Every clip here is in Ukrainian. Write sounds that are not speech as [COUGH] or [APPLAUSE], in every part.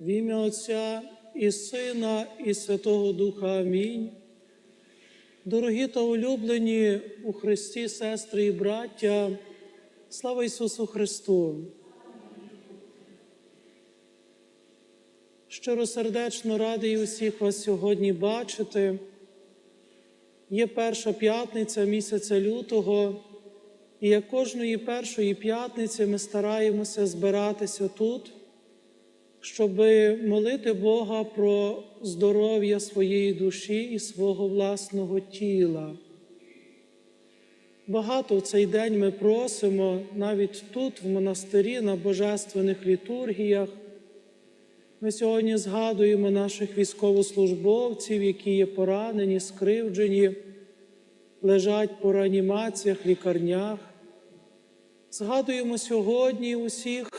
В ім'я Отця і Сина, і Святого Духа. Амінь. Дорогі та улюблені у Христі, сестри і браття, слава Ісусу Христу! Щиросердечно радий усіх вас сьогодні бачити. Є перша п'ятниця місяця лютого, і як кожної першої п'ятниці ми стараємося збиратися тут, щоб молити Бога про здоров'я своєї душі і свого власного тіла. Багато в цей день ми просимо навіть тут, в монастирі, на божественних літургіях. Ми сьогодні згадуємо наших військовослужбовців, які є поранені, скривджені, лежать по реанімаціях, лікарнях. Згадуємо сьогодні усіх,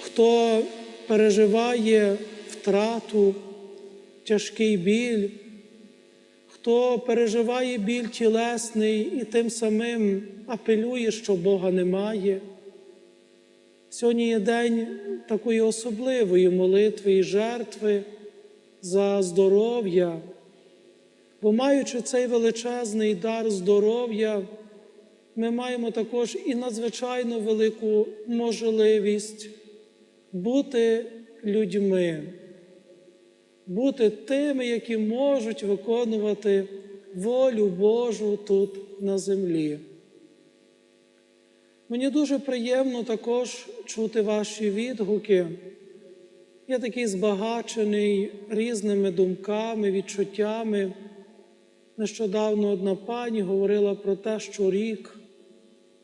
хто переживає втрату, тяжкий біль, хто переживає біль тілесний і тим самим апелює, що Бога немає. Сьогодні є день такої особливої молитви і жертви за здоров'я, бо маючи цей величезний дар здоров'я, ми маємо також і надзвичайно велику можливість бути людьми, бути тими, які можуть виконувати волю Божу тут на землі. Мені дуже приємно також чути ваші відгуки. Я такий збагачений різними думками, відчуттями. Нещодавно одна пані говорила про те, що рік,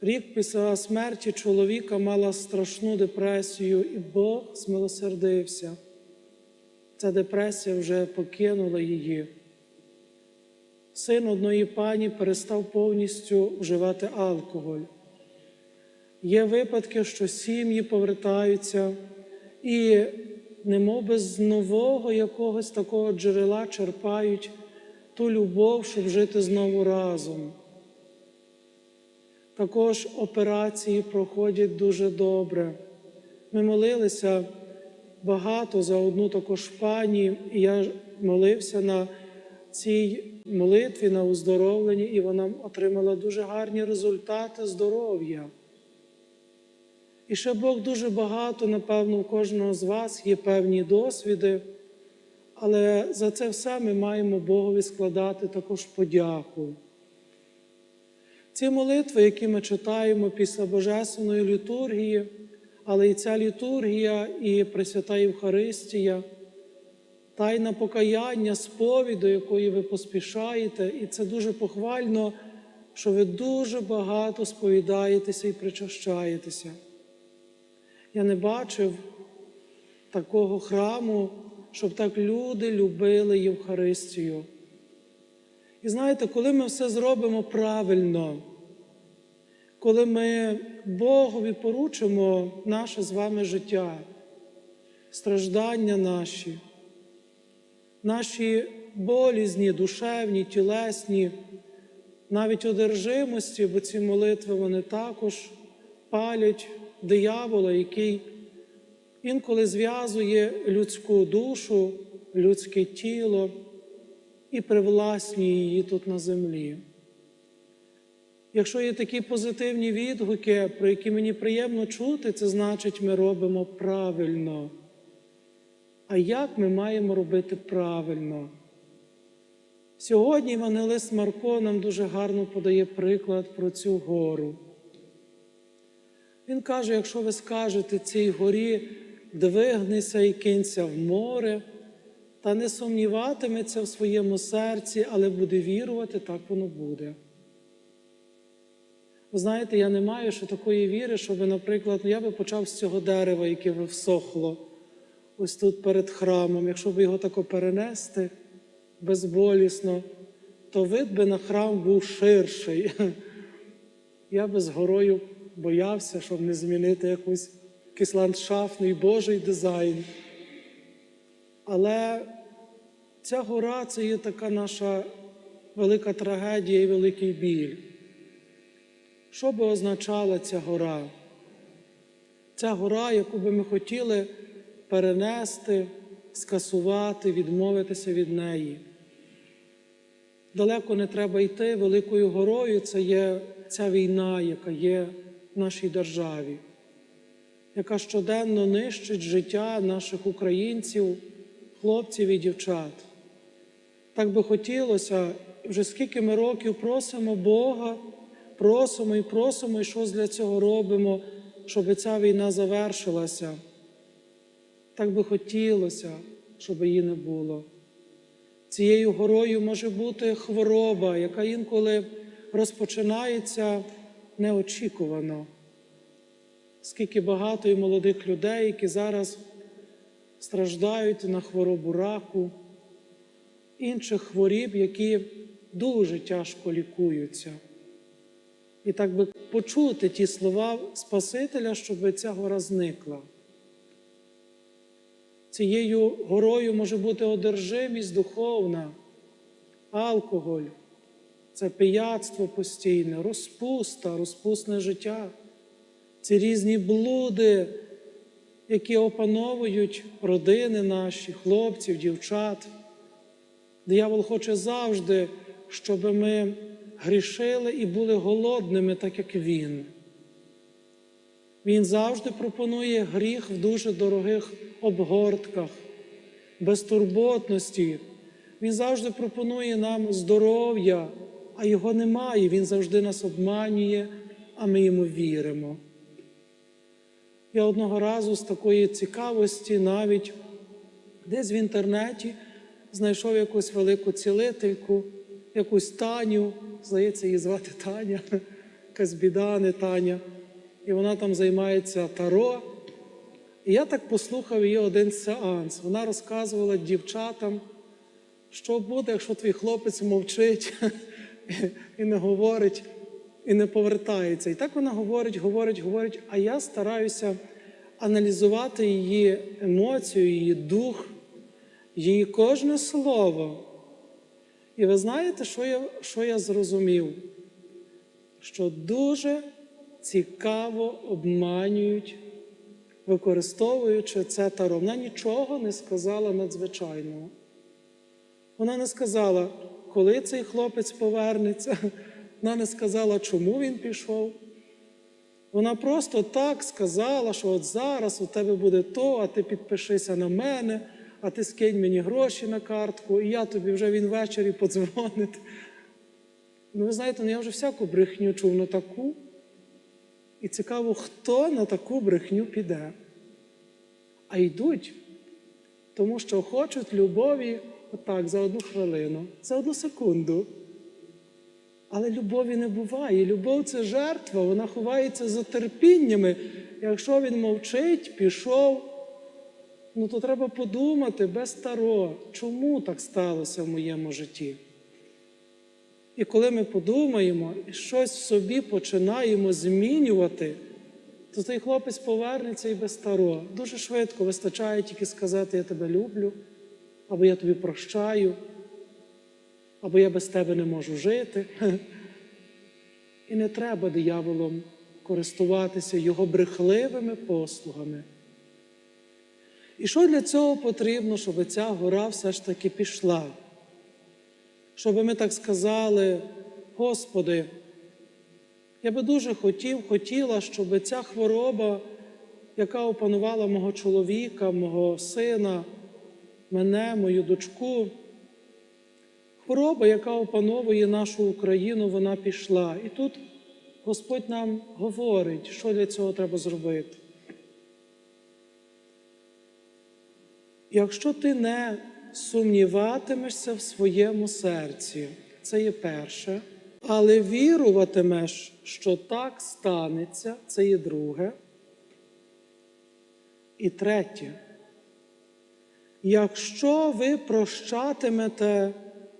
рік після смерті чоловіка мала страшну депресію, і Бог змилосердився. Ця депресія вже покинула її. Син одної пані перестав повністю вживати алкоголь. Є випадки, що сім'ї повертаються і, немов би з нового якогось такого джерела черпають ту любов, щоб жити знову разом. Також операції проходять дуже добре. Ми молилися багато за одну також пані, і я молився на цій молитві, на оздоровленні, і вона отримала дуже гарні результати здоров'я. І ще Бог дуже багато, напевно, у кожного з вас є певні досвіди, але за це все ми маємо Богові складати також подяку. Ці молитви, які ми читаємо після Божественної літургії, але і ця літургія, і Пресвята Євхаристія, тайна покаяння, сповідь, до якої ви поспішаєте, і це дуже похвально, що ви дуже багато сповідаєтеся і причащаєтеся. Я не бачив такого храму, щоб так люди любили Євхаристію. І знаєте, коли ми все зробимо правильно, коли ми Богові поручимо наше з вами життя, страждання наші, наші болізні, душевні, тілесні, навіть одержимості, бо ці молитви вони також палять диявола, який інколи зв'язує людську душу, людське тіло і привласнює її тут на землі. Якщо є такі позитивні відгуки, про які мені приємно чути, це значить, ми робимо правильно. А як ми маємо робити правильно? Сьогодні Івангелист Марко нам дуже гарно подає приклад про цю гору. Він каже: якщо ви скажете цій горі, двигнися і кинься в море, та не сумніватиметься в своєму серці, але буде вірувати, так воно буде. Ви знаєте, я не маю ще такої віри, щоб, наприклад, я би почав з цього дерева, яке всохло, ось тут перед храмом, якщо б його тако перенести безболісно, то вид би на храм був ширший. [LAUGHS] Я би з горою боявся, щоб не змінити якусь якийсь ландшафтний Божий дизайн. Але ця гора це є така наша велика трагедія і великий біль. Що би означала ця гора? Ця гора, яку би ми хотіли перенести, скасувати, відмовитися від неї. Далеко не треба йти великою горою. Це є ця війна, яка є в нашій державі, яка щоденно нищить життя наших українців, хлопців і дівчат. Так би хотілося, вже скільки ми років просимо Бога, просимо і просимо, і щось для цього робимо, щоб ця війна завершилася. Так би хотілося, щоб її не було. Цією горою може бути хвороба, яка інколи розпочинається неочікувано. Скільки багато і молодих людей, які зараз страждають на хворобу раку, інших хворіб, які дуже тяжко лікуються. І так би почути ті слова Спасителя, щоб ця гора зникла. Цією горою може бути одержимість духовна, алкоголь, це пияцтво постійне, розпуста, розпусне життя, ці різні блуди, які опановують родини наші, хлопців, дівчат. Диявол хоче завжди, щоб ми грішили і були голодними, так як він. Він завжди пропонує гріх в дуже дорогих обгортках, безтурботності. Він завжди пропонує нам здоров'я, а його немає. Він завжди нас обманює, а ми йому віримо. Я одного разу з такої цікавості навіть десь в інтернеті знайшов якусь велику цілительку, якусь Таню, здається, її звати Таня, [LAUGHS] якась біда, не Таня. І вона там займається таро. І я так послухав її один сеанс. Вона розказувала дівчатам, що буде, якщо твій хлопець мовчить [LAUGHS] і не говорить, і не повертається. І так вона говорить, говорить, говорить, а я стараюся аналізувати її емоцію, її дух, її кожне слово. І ви знаєте, що я, що я зрозумів? Що дуже цікаво обманюють, використовуючи це таро. Вона нічого не сказала надзвичайного. Вона не сказала, коли цей хлопець повернеться, вона не сказала, чому він пішов. Вона просто так сказала, що от зараз у тебе буде то, а ти підпишися на мене, а ти скинь мені гроші на картку, і я тобі вже він ввечері подзвонить. Ну, ви знаєте, ну я вже всяку брехню чув на таку. І цікаво, хто на таку брехню піде. А йдуть, тому що хочуть любові отак за одну хвилину, за одну секунду. Але любові не буває. Любов це жертва, вона ховається за терпіннями. Якщо він мовчить, пішов, ну то треба подумати без таро, чому так сталося в моєму житті. І коли ми подумаємо і щось в собі починаємо змінювати, то той хлопець повернеться і без таро. Дуже швидко вистачає тільки сказати, я тебе люблю, або я тобі прощаю, або я без тебе не можу жити. [LAUGHS] І не треба дияволом користуватися його брехливими послугами. І що для цього потрібно, щоб ця гора все ж таки пішла? Щоб ми так сказали, Господи, я би дуже хотів, хотіла, щоб ця хвороба, яка опанувала мого чоловіка, мого сина, мене, мою дочку, хвороба, яка опановує нашу Україну, вона пішла. І тут Господь нам говорить, що для цього треба зробити. Якщо ти не сумніватимешся в своєму серці, це є перше, але віруватимеш, що так станеться, це є друге. І третє. Якщо ви прощатимете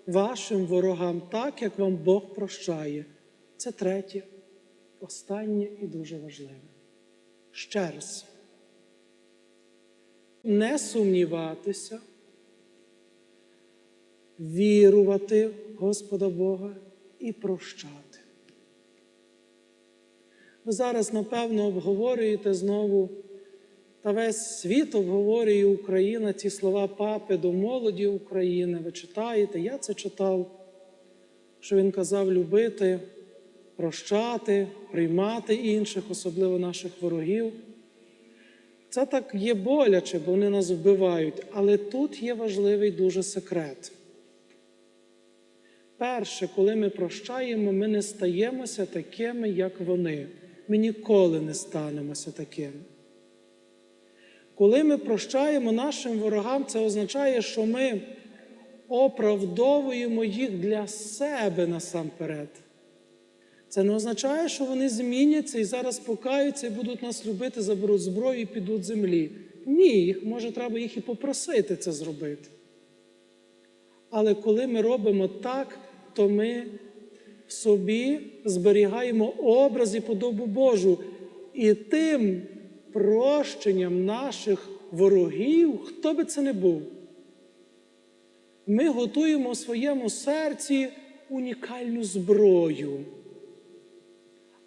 вашим ворогам так, як вам Бог прощає, це третє, останнє і дуже важливе. Ще раз. Не сумніватися, вірувати в Господа Бога і прощати. Ви зараз, напевно, обговорюєте знову Та весь світ обговорює Україна ці слова папи до молоді України. Ви читаєте? Я це читав, що він казав любити, прощати, приймати інших, особливо наших ворогів. Це так є боляче, бо вони нас вбивають. Але тут є важливий дуже секрет. Перше, коли ми прощаємо, ми не стаємося такими, як вони. Ми ніколи не станемося такими. Коли ми прощаємо нашим ворогам, це означає, що ми оправдовуємо їх для себе насамперед. Це не означає, що вони зміняться і зараз покаються і будуть нас любити, заберуть зброю і підуть землі. Ні, їх може треба їх і попросити це зробити. Але коли ми робимо так, то ми в собі зберігаємо образ і подобу Божу. І тим прощенням наших ворогів, хто би це не був, ми готуємо в своєму серці унікальну зброю.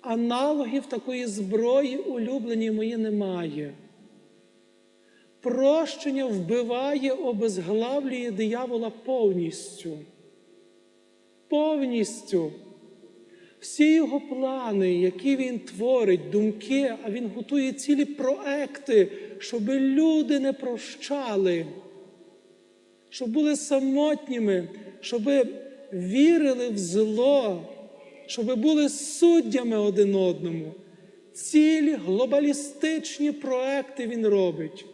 Аналогів такої зброї, улюблені мої, немає. Прощення вбиває, обезглавлює диявола повністю. Повністю. Всі його плани, які він творить, думки, а він готує цілі проекти, щоб люди не прощали, щоб були самотніми, щоб вірили в зло, щоб були суддями один одному. Цілі глобалістичні проекти він робить.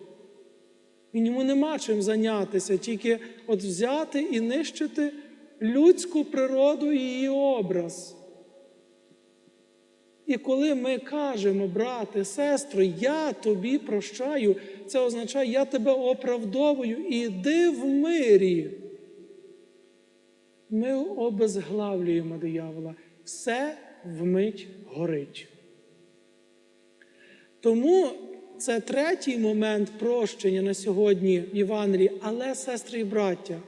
Він йому нема чим зайнятися, тільки от взяти і нищити людську природу і її образ. І коли ми кажемо, брате, сестро, я тобі прощаю, це означає, я тебе оправдовую, іди в мирі. Ми обезглавлюємо диявола. Все вмить горить. Тому це третій момент прощення на сьогодні в Євангелії. Але, сестри і браття,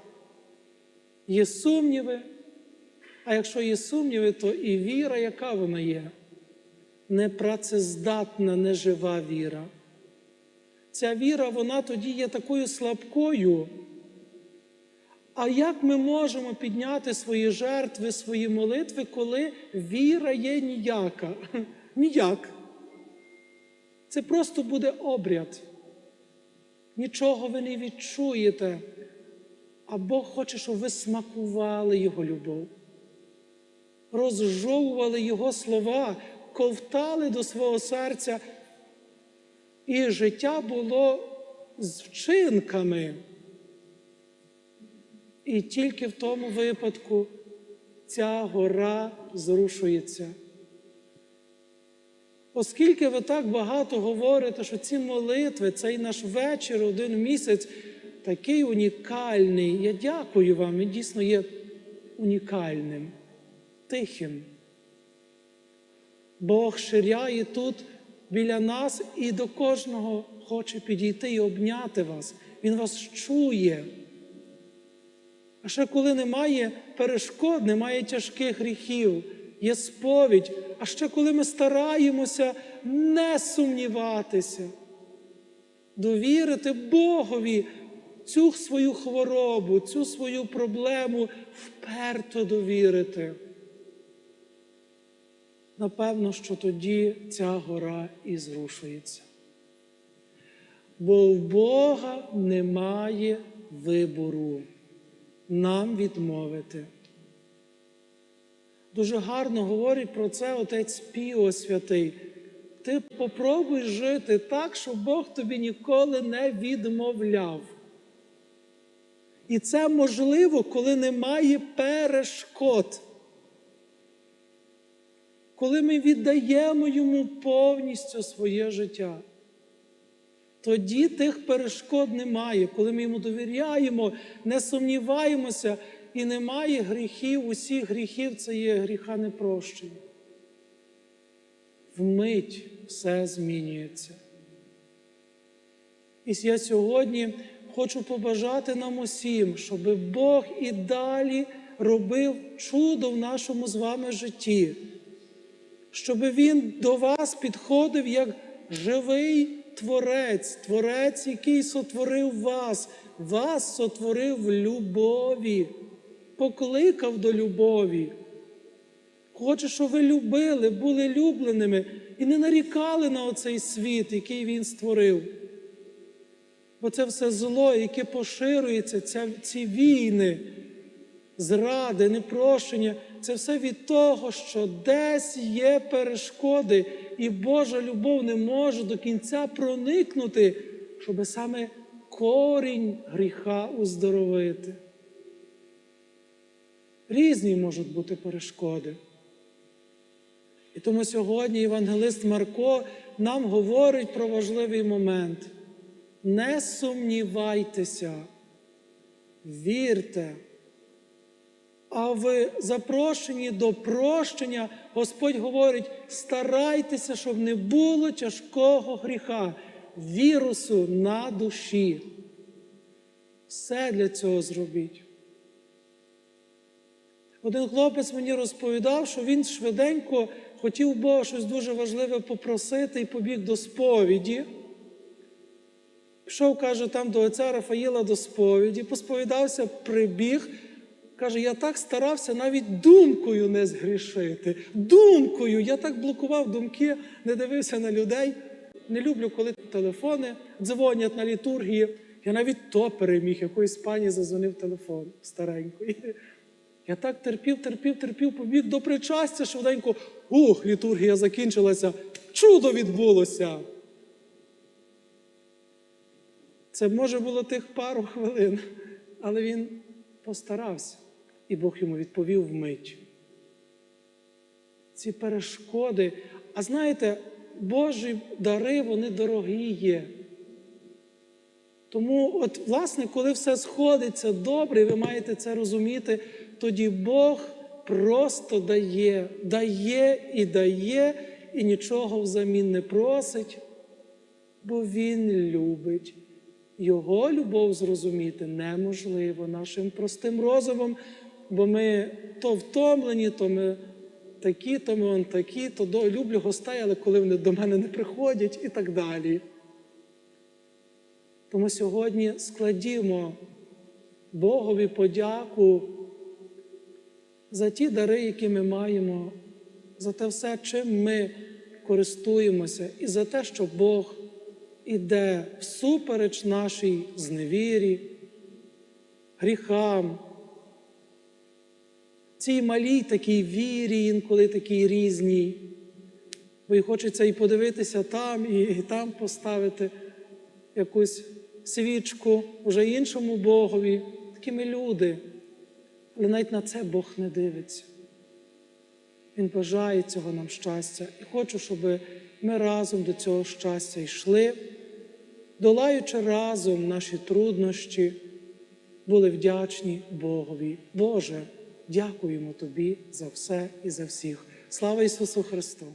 є сумніви, а якщо є сумніви, то і віра, яка вона є? Непрацездатна, нежива віра. Ця віра, вона тоді є такою слабкою. А як ми можемо підняти свої жертви, свої молитви, коли віра є ніяка? [LAUGHS] Ніяк. Це просто буде обряд. Нічого ви не відчуєте. А Бог хоче, щоб ви смакували Його любов, розжовували Його слова, ковтали до свого серця, і життя було з вчинками. І тільки в тому випадку ця гора зрушується. Оскільки ви так багато говорите, що ці молитви, цей наш вечір, один місяць, такий унікальний, я дякую вам, він дійсно є унікальним, тихим. Бог ширяє тут біля нас і до кожного хоче підійти і обняти вас. Він вас чує. А ще коли немає перешкод, немає тяжких гріхів, є сповідь, а ще коли ми стараємося не сумніватися, довірити Богові цю свою хворобу, цю свою проблему вперто довірити. Напевно, що тоді ця гора і зрушується. Бо в Бога немає вибору нам відмовити. Дуже гарно говорить про це отець Піо Святий. Ти попробуй жити так, щоб Бог тобі ніколи не відмовляв. І це можливо, коли немає перешкод. Коли ми віддаємо йому повністю своє життя. Тоді тих перешкод немає, коли ми йому довіряємо, не сумніваємося і немає гріхів, усіх гріхів це є гріха непрощення. Вмить все змінюється. І я сьогодні хочу побажати нам усім, щоб Бог і далі робив чудо в нашому з вами житті, щоб Він до вас підходив як живий Творець, Творець, який сотворив вас, вас сотворив в любові, покликав до любові. Хоче, щоб ви любили, були любленими і не нарікали на оцей світ, який він створив. Бо це все зло, яке поширюється, ця, ці війни, зради, непрощення, це все від того, що десь є перешкоди, і Божа любов не може до кінця проникнути, щоб саме корінь гріха уздоровити. Різні можуть бути перешкоди. І тому сьогодні євангелист Марко нам говорить про важливий момент. Не сумнівайтеся, вірте. А в запрошенні до прощення Господь говорить: старайтеся, щоб не було тяжкого гріха, вірусу на душі. Все для цього зробіть. Один хлопець мені розповідав, що він швиденько хотів Бога щось дуже важливе попросити і побіг до сповіді. Пішов, каже, там до отця Рафаїла до сповіді, посповідався, прибіг. Каже, я так старався навіть думкою не згрішити. Думкою. Я так блокував думки, не дивився на людей. Не люблю, коли телефони дзвонять на літургії. Я навіть то переміг, якоїсь пані зазвонив телефон старенької. Я так терпів, терпів, терпів, побіг до причастя швиденько. Ух, літургія закінчилася. Чудо відбулося. Це може було тих пару хвилин, але він постарався, і Бог йому відповів вмить. Ці перешкоди, а знаєте, Божі дари, вони дорогі є. Тому, от, власне, коли все сходиться добре, і ви маєте це розуміти, тоді Бог просто дає, дає і дає, і нічого взамін не просить, бо Він любить. Його любов зрозуміти неможливо нашим простим розумом, бо ми то втомлені, то ми такі, то ми он такі, то люблю гостей, але коли вони до мене не приходять і так далі. Тому сьогодні складімо Богові подяку за ті дари, які ми маємо, за те все, чим ми користуємося, і за те, що Бог іде всупереч нашій зневірі, гріхам, цій малій такій вірі, інколи такій різній. Бо й хочеться і подивитися там, і, і там поставити якусь свічку вже іншому Богові. Такі ми люди. Але навіть на це Бог не дивиться. Він бажає цього нам щастя. І хочу, щоб ми разом до цього щастя йшли, долаючи разом наші труднощі, були вдячні Богові. Боже, дякуємо Тобі за все і за всіх. Слава Ісусу Христу!